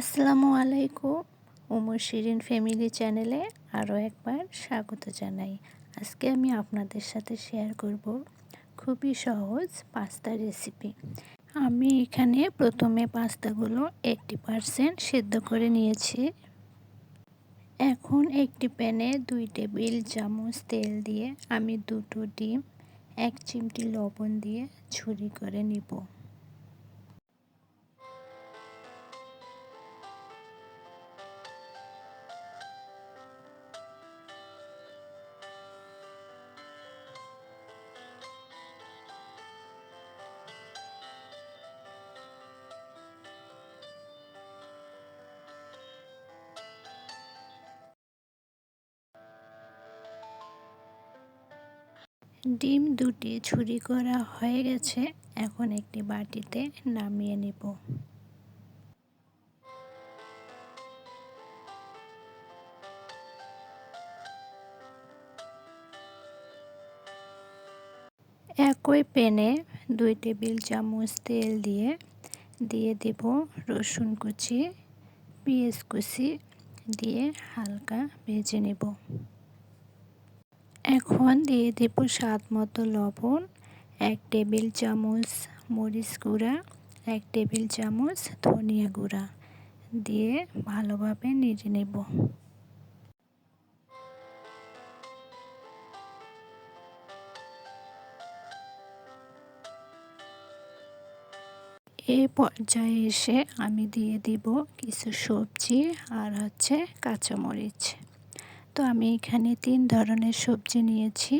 আসসালামু আলাইকুম। উমর শিরিন ফ্যামিলি চ্যানেলে আরও একবার স্বাগত জানাই। আজকে আমি আপনাদের সাথে শেয়ার করব খুবই সহজ পাস্তা রেসিপি। আমি এখানে প্রথমে পাস্তাগুলো এইটটি পারসেন্ট সেদ্ধ করে নিয়েছি। এখন একটি প্যানে দুই টেবিল চামচ তেল দিয়ে আমি দুটো ডিম, এক চিমটি লবণ দিয়ে ছুরি করে নিব। ডিম দুটি ছুরি করা হয়ে গেছে। এখন একটি বাটিতে নামিয়ে নেব। একই প্যানে দুই টেবিল চামচ তেল দিয়ে দিয়ে দেব রসুন কুচি, পেঁয়াজ কুচি দিয়ে হালকা ভেজে নেব। এখন দিয়ে দেব স্বাদ মতো লবণ, এক টেবিল চামচ মরিচ গুঁড়া, এক টেবিল চামচ ধনিয়া গুঁড়া দিয়ে ভালোভাবে নেড়ে নেব। এ পর্যায়ে এসে আমি দিয়ে দিব কিছু সবজি আর হচ্ছে কাঁচামরিচ। তো আমি এখানে তিন ধরনের সবজি নিয়েছি।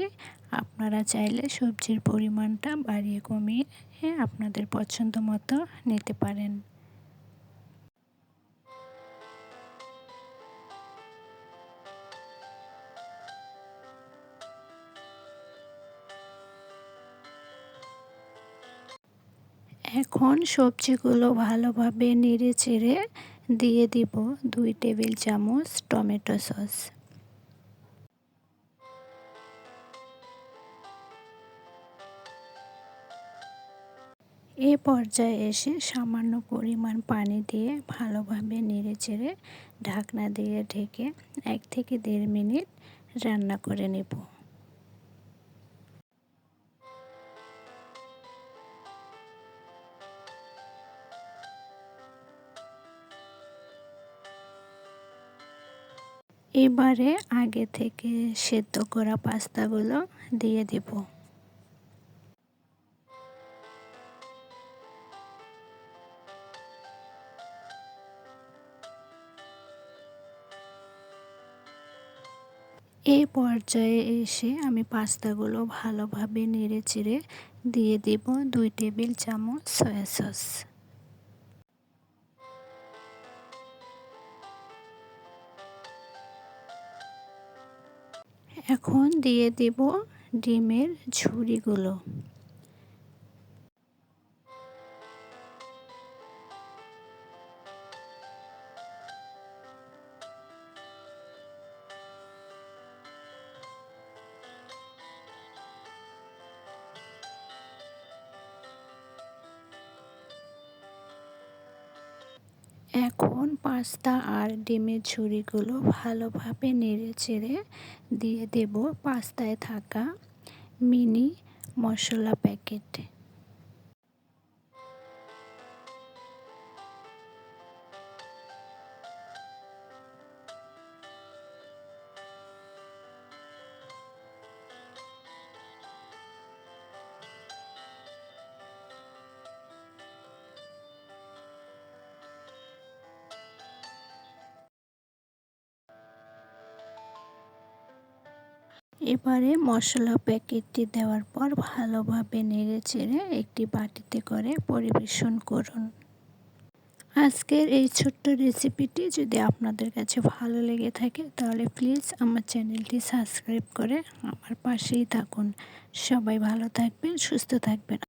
আপনারা চাইলে সবজির পরিমাণটা বাড়িয়ে কমিয়ে আপনাদের পছন্দ মতো নিতে পারেন। এখন সবজিগুলো ভালোভাবে নেড়ে চেড়ে দিয়ে দিব দুই টেবিল চামচ টমেটো সস। এ পর্যায়ে এসে সামান্য পরিমাণ পানি দিয়ে ভালোভাবে নেড়ে চেড়ে ঢাকনা দিয়ে ঢেকে এক থেকে দেড় মিনিট রান্না করে নেব। এবারে আগে থেকে সেদ্ধ করা পাস্তাগুলো দিয়ে দেব। এই পর্যায়ে এসে আমি পাস্তাগুলো ভালোভাবে নেড়ে চেড়ে দিয়ে দেব দুই টেবিল চামচ সয়া সস। এখন দিয়ে দেব ডিমের ঝুড়িগুলো। এখন পাস্তা আর ডিমের ঝুড়িগুলো ভালোভাবে নেড়ে চেড়ে দিয়ে দেব পাস্তায় থাকা মিনি মশলা প্যাকেট। এবারে মশলা প্যাকেটটি দেওয়ার পর ভালোভাবে নেড়ে চেড়ে একটি বাটিতে করে পরিবেশন করুন। আজকের এই ছোট্ট রেসিপিটি যদি আপনাদের কাছে ভালো লেগে থাকে, তাহলে প্লিজ আমার চ্যানেলটি সাবস্ক্রাইব করে আমার পাশেই থাকুন। সবাই ভালো থাকবেন, সুস্থ থাকবেন।